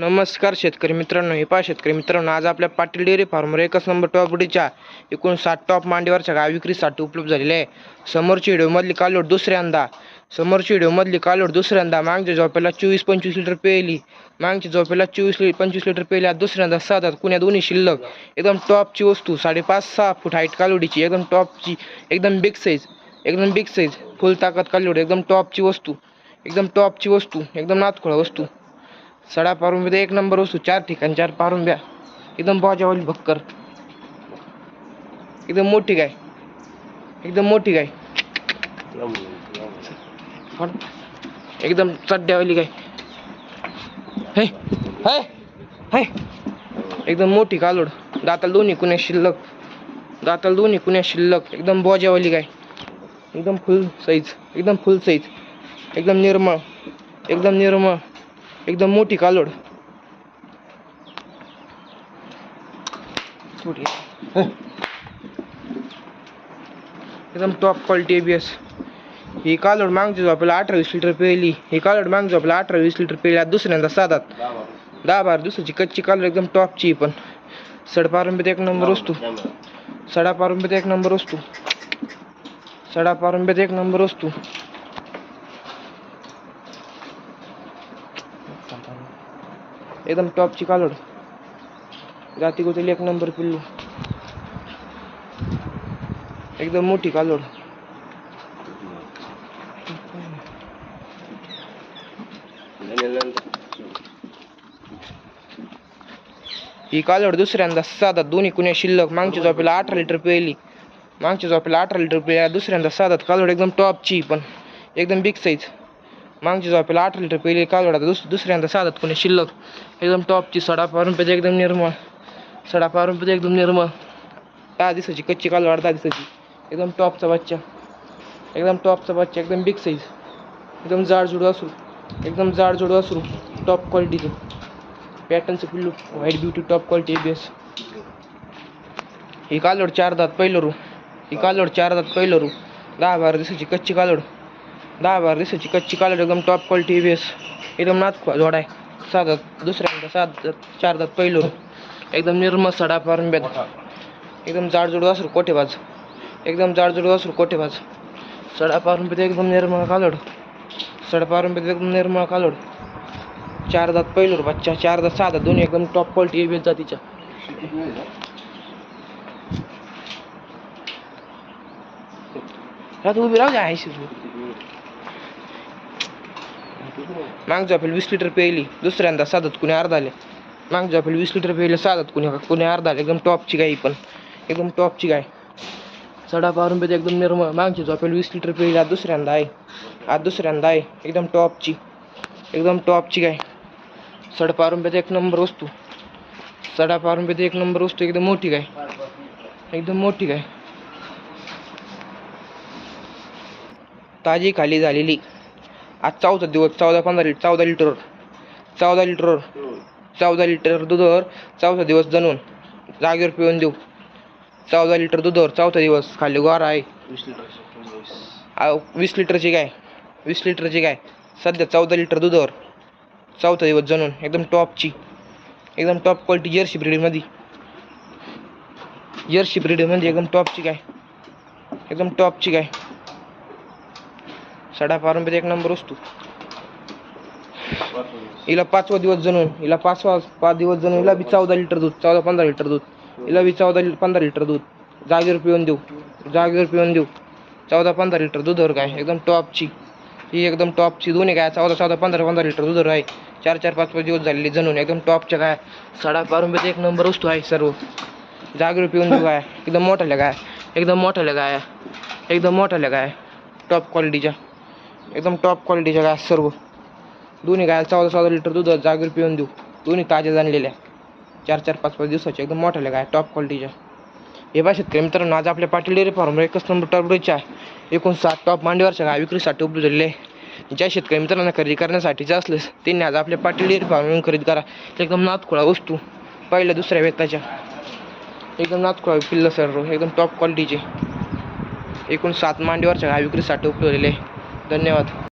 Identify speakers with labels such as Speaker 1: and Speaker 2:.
Speaker 1: नमस्कार शेतकरी मित्रांनो हे पा शेतकरी मित्रांनो आज आपल्या पाटील डेअरी फार्मवर एकच नंबर टॉप बुडीच्या एकूण सात टॉप मांडीवरच्या गाय विक्रीसाठी उपलब्ध झालेले आहे. समोरची व्हिडिओमधली कालोड दुसऱ्यांदा समोरची व्हिडिओमधली कालोड दुसऱ्यांदा मागच्या झोपेला चोवीस पंचवीस लिटर पेली मागच्या झोपेला चोवीस लि पंचवीस लिटर पेली आज दुसऱ्यांदा सात कुण्या दोन्ही शिल्लक एकदम टॉपची वस्तू साडेपाच सहा फूट हाईट कालोडीची एकदम टॉपची एकदम बिग साईज एकदम बिग साईज फुल ताकद कालोड एकदम टॉपची वस्तू एकदम टॉपची वस्तू एकदम नातखोळा वस्तू. सडा पारुंब्या एक नंबर वस्तू चार ठिकाण चार पारुंब्या एकदम बाजावाली भक्कर. एकदम मोठी गाय. एकदम मोठी गाय. एकदम चड्ड्यावाली गाय. हे हे हे. एकदम मोठी कालोड. दाताल दोन्ही कुण्या शिल्लक. दाताल दोन्ही कुण्या शिल्लक. एकदम बोजावाली गाय. एकदम फुल साईज. एकदम फुल साईज. एकदम निर्मळ. एकदम निर्मळ. एकदम मोठी कालोड. एकदम टॉप क्वालिटी एबीएस ही कालोड मागची आपल्याला अठरा वीस लिटर पेली. ही कालोड मागची आपल्याला अठरा वीस लिटर पेली दुसऱ्यांदा साधात. दहा बारा दिवसाची कच्ची कालोड एकदम टॉपची पण. सडपारंबीत एक नंबर वस्तू सडा पारंबीत एक नंबर वस्तू सडा पारंबीत एक नंबर वस्तू एकदम टॉपची कालोड. जाती गोतीला एक नंबर पिल्लू. एकदम मोठी कालोड. ही कालोड दुसऱ्यांदा साधात दोन्ही कुण्या शिल्लक मागच्या झोपेला अठरा लिटर पेली मागच्या झोपेला अठरा लिटर पेली दुसऱ्यांदा साधात कालोड एकदम टॉपची पण एकदम बिग साईज मागच्या झोपेला आठ लिटर पहिले कालोड आता दुस दुसऱ्यांदा साधात कोणी शिल्लक. एकदम टॉपची सडा पारून एकदम निर्मळ. सडा पारून एकदम निर्मळ. दहा दिवसाची कच्ची कालवाड दहा दिवसाची. एकदम टॉपचा बच्चा. एकदम टॉपचा बच्चा एकदम बिग साईज एकदम जाडजुड असू. एकदम जाडजुड असू टॉप क्वालिटीचं पॅटर्नचं पिल्लू. White beauty top quality base ही कालोड चार दात पहिलं रू ही कालोड चार दात पहिलं रू दहा बारा दिवसाची कच्ची कालोड दहा बारा दिवसाची कच्ची कालड एकदम टॉप क्वालिटी एबीएस एकदम नाथ जोड आहे. साधा दुसऱ्या दुसऱ्यांदा सात चार दात पहिलं एकदम निर्मळ सडा पारंब्यात एकदम जाडजूड वासरू कोठेबाज. एकदम जाडजूड वासरू कोठेबाज. सडा पारंब्यात एकदम निर्मळ कालोड. सडा पारंब्यात एकदम निर्मळ कालोड. चार दात पहिलोर बच्चा चार दात सहा दात दोन्ही एकदम टॉप क्वालिटी एबीएस जातीच्या. उभी राहू द्या ऐंशी माग झोपेल वीस लिटर पेली दुसऱ्यांदा साधत कुणी अर्धा आले. माग झोपेल वीस लिटर पेले साधत कुणी कुणी अर्धा आले. एकदम टॉपची गाय पण. एकदम टॉपची गाय. सडा पारून पेते एकदम निर्मळ. मागची झोपेल वीस लिटर पेली आज दुसऱ्यांदा आहे. आज दुसऱ्यांदा आहे. एकदम टॉपची. एकदम टॉपची गाय. सडा पारून पेते एक नंबर वस्तू. सडा पारून पेते एक नंबर वस्तू. एकदम मोठी गाय. एकदम मोठी गाय. ताजी खाली झालेली. आज चौदा दिवस चौदा पंधरा लिटर चौदा लिटरवर चौदा लिटरवर चौदा लिटर दुधावर चौथा दिवस जणून जागेवर पिऊन देऊ. चौदा लिटर दुधावर चौथा दिवस खाली गोर आहे. वीस लिटरची गाय वीस लिटरची गाय सध्या चौदा लिटर दुधावर चौथा दिवस जणून एकदम टॉपची एकदम टॉप क्वालिटी जर्सी ब्रीडमध्ये. जर्सी ब्रीडमध्ये एकदम टॉपची गाय एकदम टॉपची गाय सडा पारंपरिक एक नंबर वस्तू. हिला पाचवा दिवस जणून हिला पाचवा पाच दिवस जणून हिला बी चौदा लिटर दूध, चौदा पंधरा लिटर दूध, हिला बी चौदा लि पंधरा लिटर दूध. जागेवर पिऊन देऊ, जागेवर पिऊन देऊ. चौदा पंधरा लिटर दुधावर काय? एकदम टॉपची. ही एकदम टॉपची दोन्ही काय? चौदा चौदा, पंधरा पंधरा लिटर दुधावर आहे. चार चार, पाच पाच दिवस झालेली जणून एकदम टॉपच्या काय? सडा पारंपरिक एक नंबर वस्तू आहे सर्व. पिऊन देऊ काय? एकदम मोठ्याल्या काय? एकदम मोठ्याल्या काय? एकदम मोठ्याल्या काय? टॉप क्वालिटीच्या. एकदम टॉप क्वालिटीच्या गाय सर्व. दोन्ही गाय चौदा चौदा लिटर दूध जागेवर पिऊन देऊ. दोन्ही ताज्या जाणलेल्या चार चार पाच पाच दिवसाच्या एकदम मोठ्याल्या गाय टॉप क्वालिटीच्या हे बा शेतकरी मित्रांनो आज आपल्या पाटील डेअरी फार्मवर एकच नंबर टॉपच्या एकूण सात टॉप मांडीवरच्या गाय विक्रीसाठी उपलब्ध झालेले आहे. ज्या शेतकरी मित्रांना खरेदी करण्यासाठीचे असलं त्यांनी आज आपल्या पाटील डेअरी फार्मवरून खरेदी करा. एकदम नातखुळा वस्तू पहिल्या दुसऱ्या व्यक्ताच्या. एकदम नातखुळा पिल्ल सर एकदम टॉप क्वालिटीचे एकूण सात मांडीवरच्या गाय विक्रीसाठी उपलब्ध झालेले आहे. धन्यवाद.